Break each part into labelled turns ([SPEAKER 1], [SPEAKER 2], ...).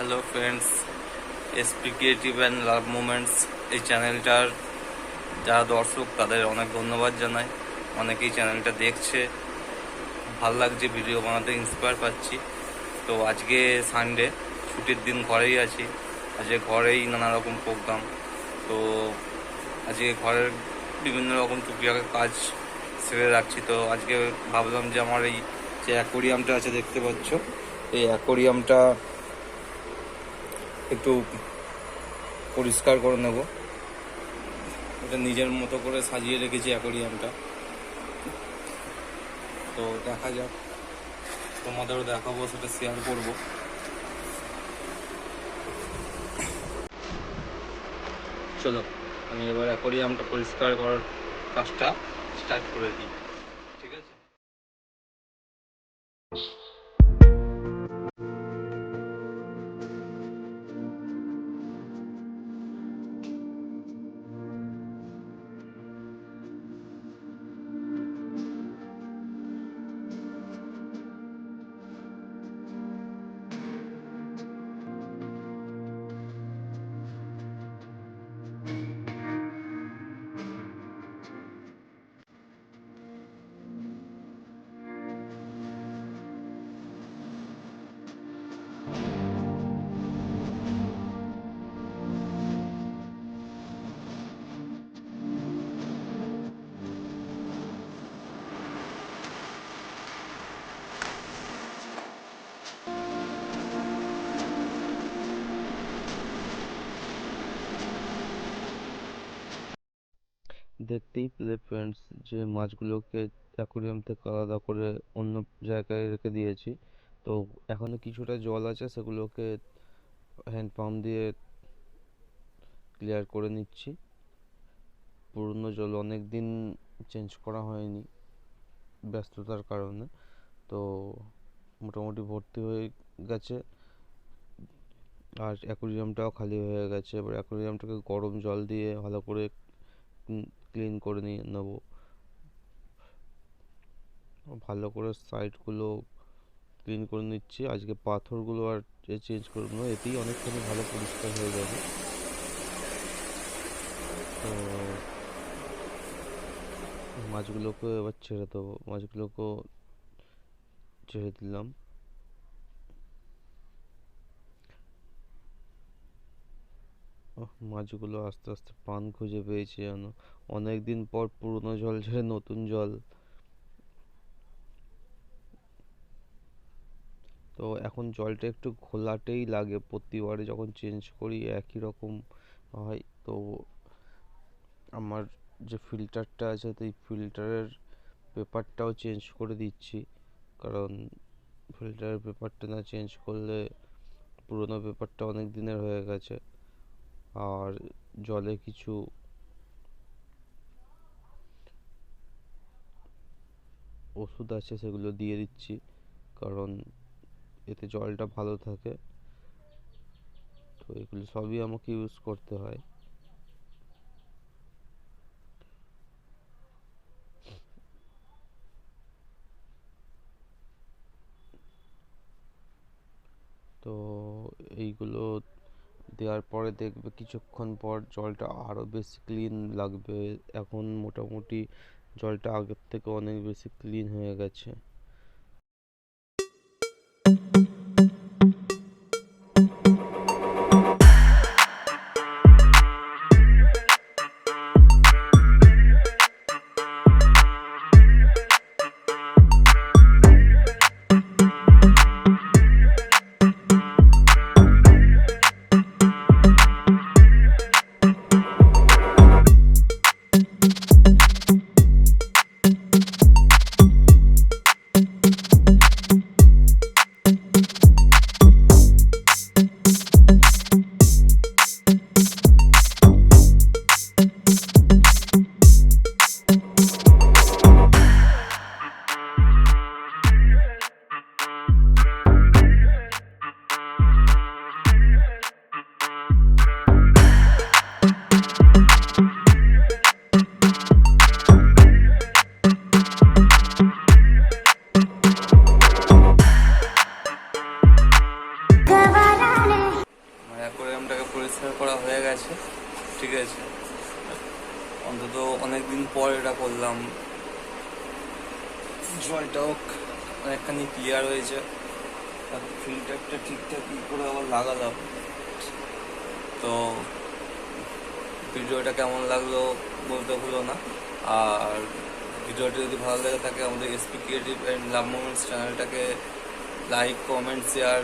[SPEAKER 1] Hello friends SP creative and love moments এই চ্যানেলটার যারা দর্শক, তাদের অনেক ধন্যবাদ জানাই। অনেকেই চ্যানেলটা দেখছে। ভালো লাগছে ভিডিও বানাতে ইন্সপায়ার পাচ্ছি। তো আজকে সানডে ছুটির দিন ঘরেই আছি। আজকে ঘরেই নানা রকম প্রোগ্রাম তো আজকে ঘরের বিভিন্ন রকম টুকিটাকি কাজ সেরে রাখছি। তো আজকে ভাবলাম যে আমার এই যে অ্যাকোরিয়ামটা আছে, দেখতে পাচ্ছ? এই অ্যাকোরিয়ামটা একটু পরিষ্কার করে নেব। এটা নিজের মতো করে সাজিয়ে রেখেছি অ্যাকোরিয়ামটা। তো দেখা যাক, তোমাদেরও দেখাবো, সেটা শেয়ার করব। চলো, আমি এবার অ্যাকোরিয়ামটা পরিষ্কার করার কাজটা স্টার্ট করে দিই।
[SPEAKER 2] দেখতেই পেলে ফ্রেন্ডস যে মাছগুলোকে অ্যাকুরিয়াম থেকে আলাদা করে অন্য জায়গায় রেখে দিয়েছি। তো এখনও কিছুটা জল আছে, সেগুলোকে হ্যান্ড পাম্প দিয়ে ক্লিয়ার করে নিচ্ছি। পুরনো জল অনেক দিন চেঞ্জ করা হয়নি ব্যস্ততার কারণে। তো মোটামুটি ভর্তি হয়ে গেছে। আর অ্যাকুরিয়ামটাও খালি হয়ে গেছে। এবার অ্যাকুরিয়ামটাকে গরম জল দিয়ে ভালো করে ক্লিন করে নিয়ে নেব। ভালো করে সাইডগুলো ক্লিন করে নিচ্ছি। আজকে পাথরগুলো আর চেঞ্জ করব না, এতেই অনেকখানি ভালো পরিষ্কার হয়ে যাবে। তো মাছগুলোকে এবার ছেড়ে দেবো। মাছগুলোকেও ছেড়ে দিলাম। মাছগুলো আস্তে আস্তে পান খুঁজে পেয়েছে যেন। অনেক দিন পর পুরনো জল ছেড়ে নতুন জল। তো এখন জলটা একটু ঘোলাটেই লাগে, প্রতিবারে যখন চেঞ্জ করি একই রকম হয়। তো আমার যে ফিল্টারটা আছে, তো এই ফিল্টারের পেপারটাও চেঞ্জ করে দিচ্ছি। কারণ ফিল্টারের পেপারটা না চেঞ্জ করলে পুরোনো পেপারটা অনেক দিনের হয়ে গেছে। আর জলে কিছু ওষুধ আছে সেগুলো দিয়ে দিচ্ছি, কারণ এতে জলটা ভালো থাকে। তো এগুলো সবই আমাকে ইউজ করতে হয়। তো এইগুলো দেওয়ার পরে দেখবে কিছুক্ষণ পর জলটা আরও বেশি ক্লিন লাগবে। এখন মোটামুটি জলটা আগের থেকে অনেক বেশি ক্লিন
[SPEAKER 1] হয়ে গেছে। ঠিক আছে। অন্তত অনেকদিন পর এটা করলাম। জলটাও অনেকখানি ক্লিয়ার হয়েছে। আর ফিল্টারটা ঠিকঠাক ই করে আবার লাগালাম। তো ভিডিওটা কেমন লাগল বলতে হলো না। আর ভিডিওটি যদি ভালো লেগে থাকে, আমাদের SP creative and love moments চ্যানেলটাকে লাইক কমেন্ট শেয়ার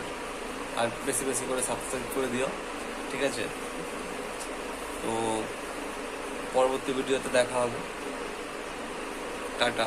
[SPEAKER 1] আর বেশি বেশি করে সাবস্ক্রাইব করে দিও। ঠিক আছে? তো পরবর্তী ভিডিওতে দেখা হবে। টাটা।